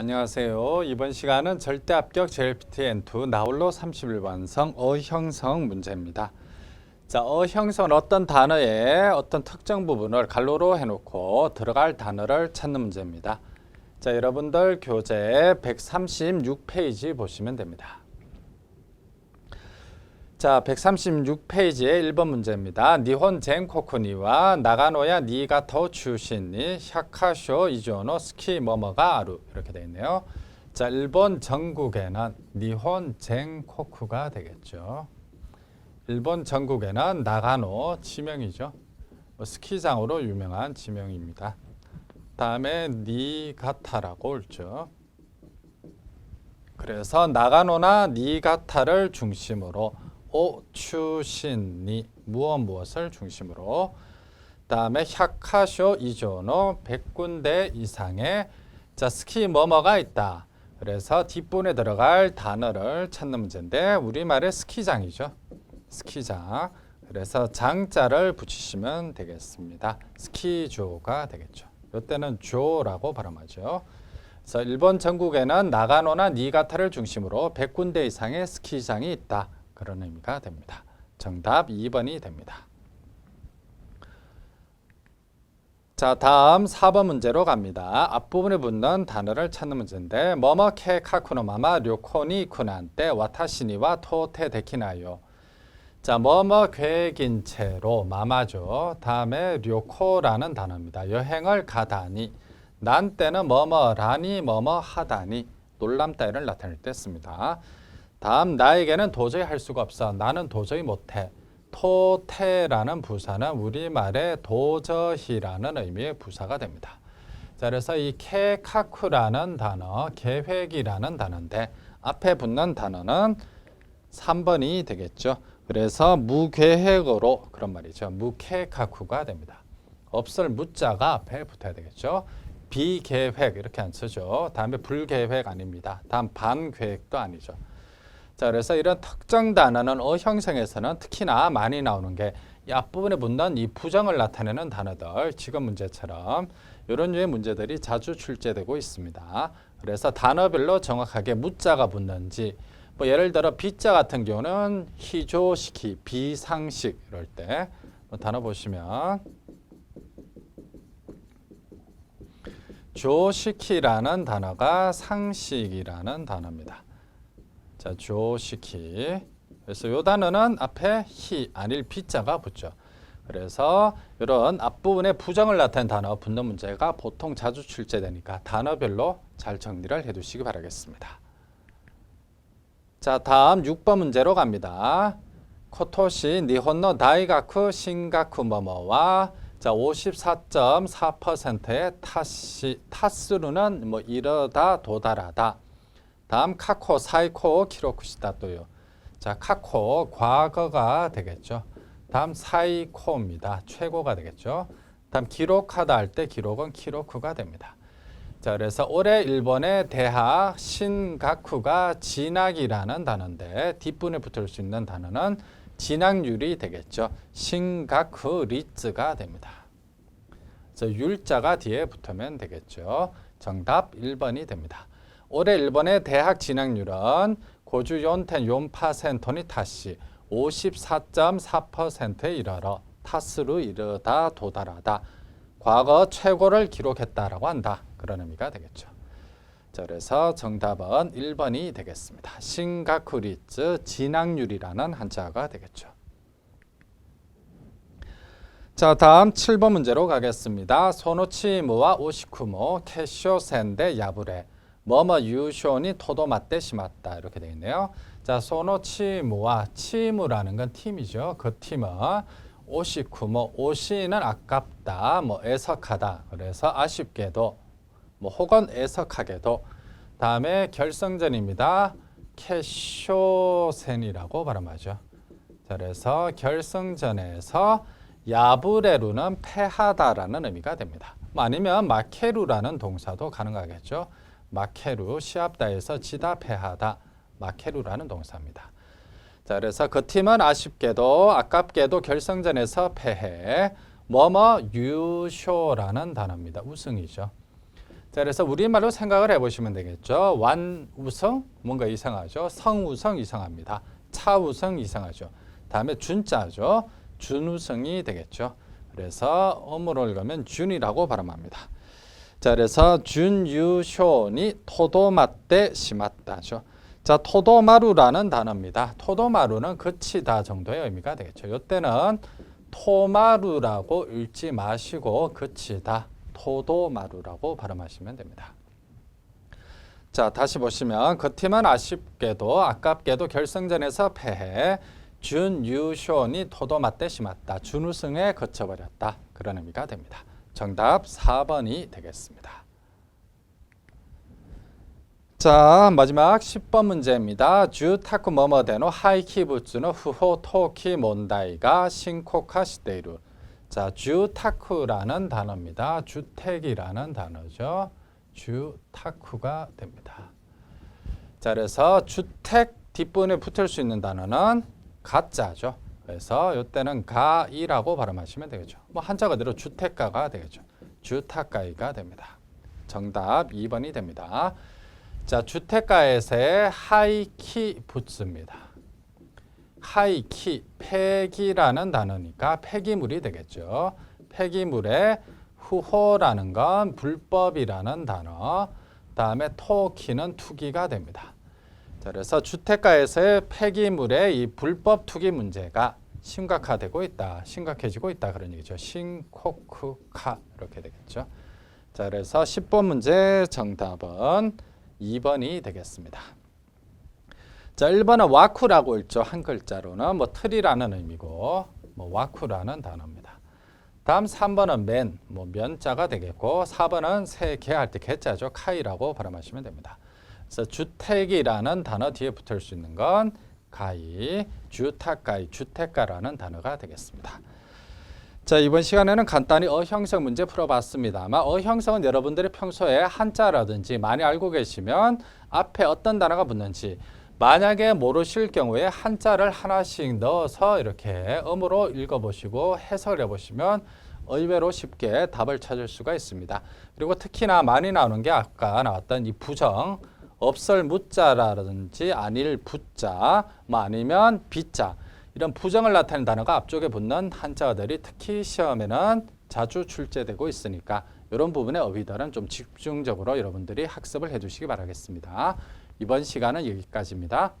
안녕하세요. 이번 시간은 절대 합격 JLPT-N2 나홀로 31완성 어형성 문제입니다. 자, 어형성은 어떤 단어의 어떤 특정 부분을 갈로로 해놓고 들어갈 단어를 찾는 문제입니다. 자, 여러분들 교재 136페이지 보시면 됩니다. 자, 136페이지의 1번 문제입니다. 니혼 젠코쿠니와 나가노야 니가토 출신이 샤카쇼 이조노 스키 뭐뭐가 아루 이렇게 되어 있네요. 자, 일본 전국에는 니혼 젠코쿠가 되겠죠. 일본 전국에는 나가노 지명이죠. 뭐 스키장으로 유명한 지명입니다. 다음에 니가타라고 옳죠. 그래서 나가노나 니가타를 중심으로 오추신니 무엇 무엇을 중심으로 다음에 샤카쇼 이조노 100군데 이상의 자 스키 뭐뭐가 있다. 그래서 뒷분에 들어갈 단어를 찾는 문제인데 우리말의 스키장이죠. 스키장. 그래서 장자를 붙이시면 되겠습니다. 스키조가 되겠죠. 이때는 조라고 발음하죠. 그래서 일본 전국에는 나가노나 니가타를 중심으로 100군데 이상의 스키장이 있다. 그런 의미가 됩니다. 정답 2번이 됩니다. 자, 다음 4번 문제로 갑니다. 앞부분에 붙는 단어를 찾는 문제인데 뭐뭐 케 카쿠노 마마 료코니 쿠난 때 와타시니와 토테 데키나요. 자, 뭐뭐 계획인 채로 마마죠. 다음에 료코라는 단어입니다. 여행을 가다니 난 때는 뭐뭐라니 뭐뭐 하다니 놀람 따위를 나타낼 때 씁니다. 다음 나에게는 도저히 할 수가 없어. 나는 도저히 못해. 토테라는 부사는 우리말의 도저히라는 의미의 부사가 됩니다. 자, 그래서 이 케카쿠라는 단어, 계획이라는 단어인데 앞에 붙는 단어는 3번이 되겠죠. 그래서 무계획으로 그런 말이죠. 무케카쿠가 됩니다. 없을 무자가 앞에 붙어야 되겠죠. 비계획 이렇게 안 쓰죠. 다음에 불계획 아닙니다. 다음 반계획도 아니죠. 자, 그래서 이런 특정 단어는 어 형성에서는 특히나 많이 나오는 게 이 앞부분에 붙는 이 부정을 나타내는 단어들, 지금 문제처럼 이런 류의 문제들이 자주 출제되고 있습니다. 그래서 단어별로 정확하게 무자가 붙는지, 뭐 예를 들어 비자 같은 경우는 희조시키, 비상식 이럴 때 뭐 단어 보시면 조시키라는 단어가 상식이라는 단어입니다. 자, 조시키. 그래서 요 단어는 앞에 히 아닐 비자가 붙죠. 그래서 이런 앞부분에 부정을 나타낸 단어 붙는 문제가 보통 자주 출제되니까 단어별로 잘 정리를 해 두시기 바라겠습니다. 자, 다음 6번 문제로 갑니다. 코토시 니혼노 다이가쿠 신가쿠 뭐뭐와 자, 54.4%의 타시 타스루는 뭐 이르다 도달하다. 다음 카코 사이코 키로쿠시다 또요. 자, 카코 과거가 되겠죠. 다음 사이코입니다. 최고가 되겠죠. 다음 기록하다 할 때 기록은 키로쿠가 됩니다. 자, 그래서 올해 일본의 대학 신가쿠가 진학이라는 단어인데 뒷분에 붙을 수 있는 단어는 진학률이 되겠죠. 신가쿠 리츠가 됩니다. 그래서 율자가 뒤에 붙으면 되겠죠. 정답 1번이 됩니다. 올해 일본의 대학 진학률은 고주 연텐 용파센토니 타시 54.4%에 이르러 타스로 이르다 도달하다. 과거 최고를 기록했다라고 한다. 그런 의미가 되겠죠. 자, 그래서 정답은 1번이 되겠습니다. 싱가쿠리츠 진학률이라는 한자가 되겠죠. 자, 다음 7번 문제로 가겠습니다. 소노치무와 오시쿠모 캐쇼센데 야부레 뭐뭐 유쇼니 토도마떼 심았다 이렇게 되어 있네요. 자, 소노 치무와 치무라는 건 팀이죠. 그 팀은 오시쿠모 오시는 아깝다, 뭐 애석하다. 그래서 아쉽게도 뭐 혹은 애석하게도 다음에 결승전입니다. 캐쇼센이라고 발음하죠. 자, 그래서 결승전에서 야브레루는 패하다라는 의미가 됩니다. 뭐 아니면 마케루라는 동사도 가능하겠죠. 마케루 시합다에서 지다 패하다 마케루라는 동사입니다. 자, 그래서 그 팀은 아쉽게도 아깝게도 결승전에서 패해 뭐뭐 유쇼라는 단어입니다. 우승이죠. 자, 자, 그래서 우리말로 생각을 해보시면 되겠죠. 완우성 뭔가 이상하죠. 성우성 이상합니다. 차우성 이상하죠. 다음에 준자죠. 준우성이 되겠죠. 그래서 어무로 읽으면 준이라고 발음합니다. 자, 그래서 준유쇼니 토도맞대 심았다죠. 자, 토도마루라는 단어입니다. 토도마루는 그치다 정도의 의미가 되겠죠. 이때는 토마루라고 읽지 마시고 그치다 토도마루라고 발음하시면 됩니다. 자, 다시 보시면 그 팀은 아쉽게도 아깝게도 결승전에서 패해 준유쇼니 토도맞대 심았다. 준우승에 거쳐버렸다. 그런 의미가 됩니다. 정답 4번이 되겠습니다. 자, 마지막 10번 문제입니다. 주 타쿠 뭐뭐데노 하이키 부츠노 후호 토키 몬다이가 신코카 시테이루. 자, 주 타쿠라는 단어입니다. 주택이라는 단어죠. 주 타쿠가 됩니다. 자, 그래서 주택 뒷부분에 붙을 수 있는 단어는 가짜죠. 그래서 이때는 가이라고 발음하시면 되겠죠. 뭐 한자 그대로 주택가가 되겠죠. 주택가이가 됩니다. 정답 2번이 됩니다. 자, 주택가에서의 하이키 붙습니다. 하이키, 폐기라는 단어니까 폐기물이 되겠죠. 폐기물의 후호라는 건 불법이라는 단어. 다음에 토키는 투기가 됩니다. 자, 그래서 주택가에서의 폐기물의 이 불법 투기 문제가 심각화되고 있다. 심각해지고 있다. 그런 얘기죠. 신코쿠카 이렇게 되겠죠. 자, 그래서 10번 문제 정답은 2번이 되겠습니다. 자, 1번은 와쿠라고 읽죠. 한 글자로는 뭐 틀이라는 의미고 뭐 와쿠라는 단어입니다. 다음 3번은 맨, 뭐 면자가 되겠고 4번은 세개 할 때 개자죠. 카이라고 발음하시면 됩니다. 그래서 주택이라는 단어 뒤에 붙을 수 있는 건 가이, 주택가이, 주택가라는 단어가 되겠습니다. 자 이번 시간에는 간단히 어형성 문제 풀어봤습니다. 아마 어형성은 여러분들이 평소에 한자라든지 많이 알고 계시면 앞에 어떤 단어가 붙는지 만약에 모르실 경우에 한자를 하나씩 넣어서 이렇게 음으로 읽어보시고 해석을 해보시면 의외로 쉽게 답을 찾을 수가 있습니다. 그리고 특히나 많이 나오는 게 아까 나왔던 이 부정 없을 무자라든지 아닐 부자 뭐 아니면 비자 이런 부정을 나타내는 단어가 앞쪽에 붙는 한자어들이 특히 시험에는 자주 출제되고 있으니까 이런 부분의 어휘들은 좀 집중적으로 여러분들이 학습을 해주시기 바라겠습니다. 이번 시간은 여기까지입니다.